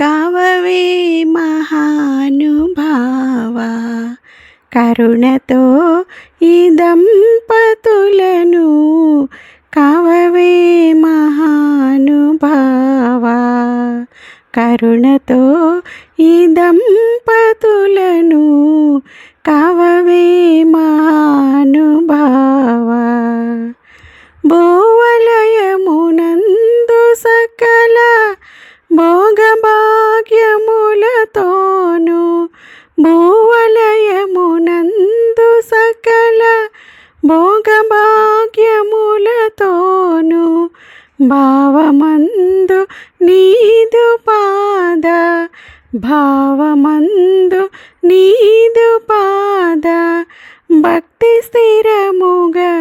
కావవే మహానుభావ కరుణతో ఈ దంపతులను కావవే మహానుభావ కరుణతో ఈ దంపతులను కావవే మహా భావమందు నీదు పాద భావమందు నీదు పాద భక్తి స్థిరముగా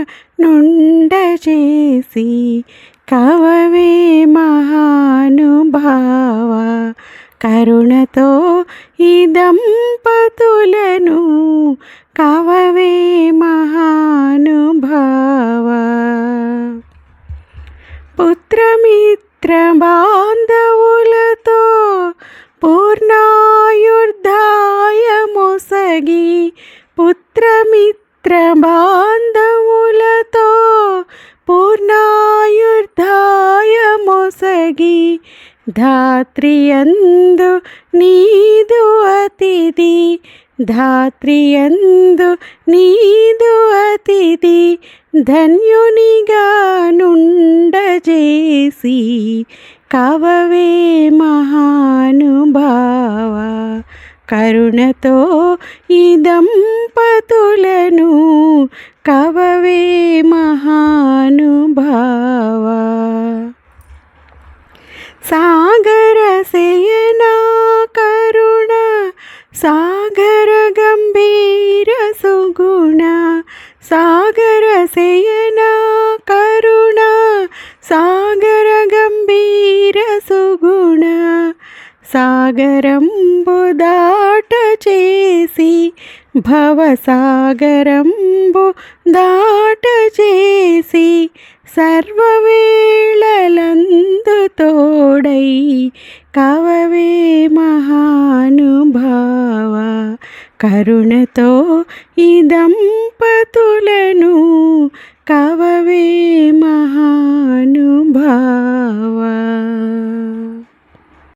నుండచేసి కవవే మహానుభావ కరుణతో ఈ దంపతులను కవవే పుత్రమిత్ర బాంధవులతో పూర్ణాయుర్ధాయ పుత్రమిత్ర బాంధవులతో పూర్ణాయుర్ధాయముసగి ధాత్రియందు నీదు అతిథి ధాత్రియందు నీదు అతిథి ధన్యునిగా నుండజేసి కవవే మహానుభావ కరుణతో ఈ దంపతులను కవవే మహానుభావ సా సాగర గంభీర సుగుణ సాగర శయనా కరుణ సాగర గంభీర సుగుణ సాగరంబు దాట చేసి భవసాగరంబు దాట చేసి సర్వవేళలందు తోడై కవవే మహాను కరుణతో ఈ దంపతులను కవవే